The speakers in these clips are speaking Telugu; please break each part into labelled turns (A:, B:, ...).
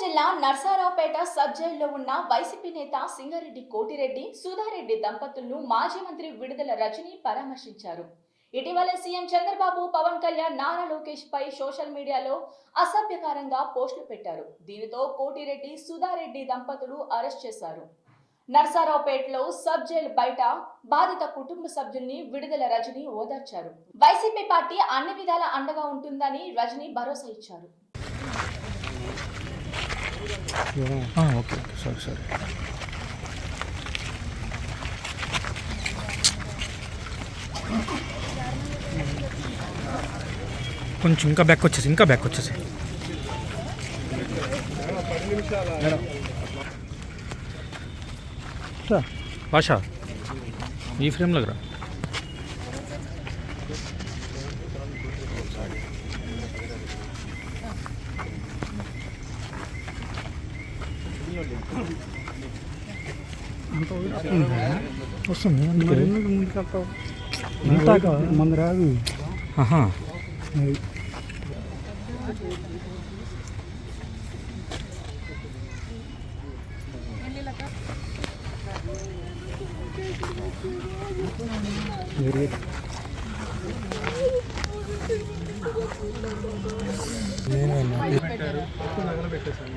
A: జిల్లా నర్సారావుపేట సబ్ జైల్లో ఉన్న వైసీపీ నేత సింగారెడ్డి కోటిరెడ్డి సుధారెడ్డి దంపతులను మాజీ మంత్రి విడుదల రజని పరామర్శించారు. ఇటీవల సీఎం చంద్రబాబు పవన్ కళ్యాణ్ నారా లోకేష్ పై సోషల్ మీడియాలో అసభ్యకరంగా పోస్టులు పెట్టారు. దీనితో కోటిరెడ్డి సుధారెడ్డి దంపతులు అరెస్ట్ చేశారు. నర్సారావుపేటలో సబ్ జైలు బయట బాధిత కుటుంబ సభ్యుల్ని విడుదల రజని ఓదార్చారు. వైసీపీ పార్టీ అన్ని విధాల అండగా ఉంటుందని రజని భరోసా ఇచ్చారు.
B: ఆ, ఓకే ఓకే సారీ సారీ కొంచెం ఇంకా బ్యాక్ వచ్చేసి ఇంకా బ్యాక్ వచ్చేసి భాష ఈ ఫ్రేమ్లోకి రా వస్తుంది.
C: మంది రాదు
B: నేను
C: పెట్టారు నగలు పెట్టేశాను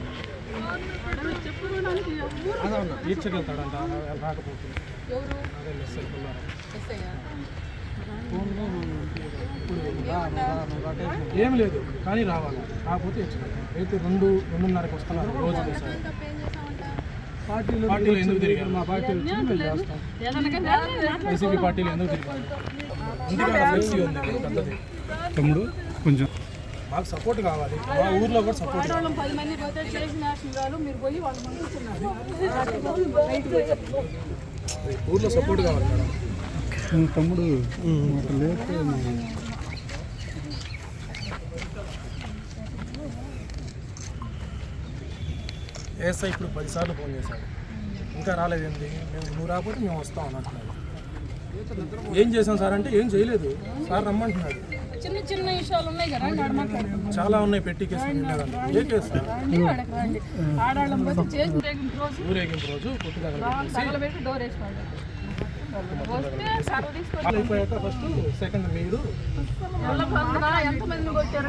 C: అదే మెస్సేజ్ ఏం లేదు కానీ రావాలి రాకపోతే అయితే రెండు రెండున్నరకు వస్తున్నారు రోజు పార్టీలో పార్టీలో ఎందుకు తిరిగారు మా పార్టీలో మేము చేస్తాం వైసీపీ పార్టీలో ఎందుకు తిరిగారు ఇంటికాడ ఫ్లెక్సీ ఉంది పెద్దది
B: తమ్ముడు కొంచెం
C: మాకు సపోర్ట్ కావాలి. మా ఊర్లో కూడా సపోర్ట్ ఊర్లో సపోర్ట్ కావాలి మేడం.
B: తమ్ముడు
C: ఏఎస్ఐ ఇప్పుడు పదిసార్లు ఫోన్ చేశాడు. ఇంకా రాలేదేంటి మేము నువ్వు రాకపోతే మేము వస్తాం అని అంటున్నాడు ఏం చేశాం సార్ అంటే ఏం చేయలేదు. సార్ రమ్మంటున్నాడు.
D: చిన్న చిన్న విషయాలు ఉన్నాయి కదా
C: చాలా ఉన్నాయి పెట్టి
D: ఆడాళ్ళం పోతే చేసి
C: ఊరేగింపు రోజు.
D: తగలబెట్టి. డోర్ వేసుకోండి. వస్తే సర్వ
C: ఫస్ట్ సెకండ్ మీరు.
D: ఎంతమంది కొట్టారు?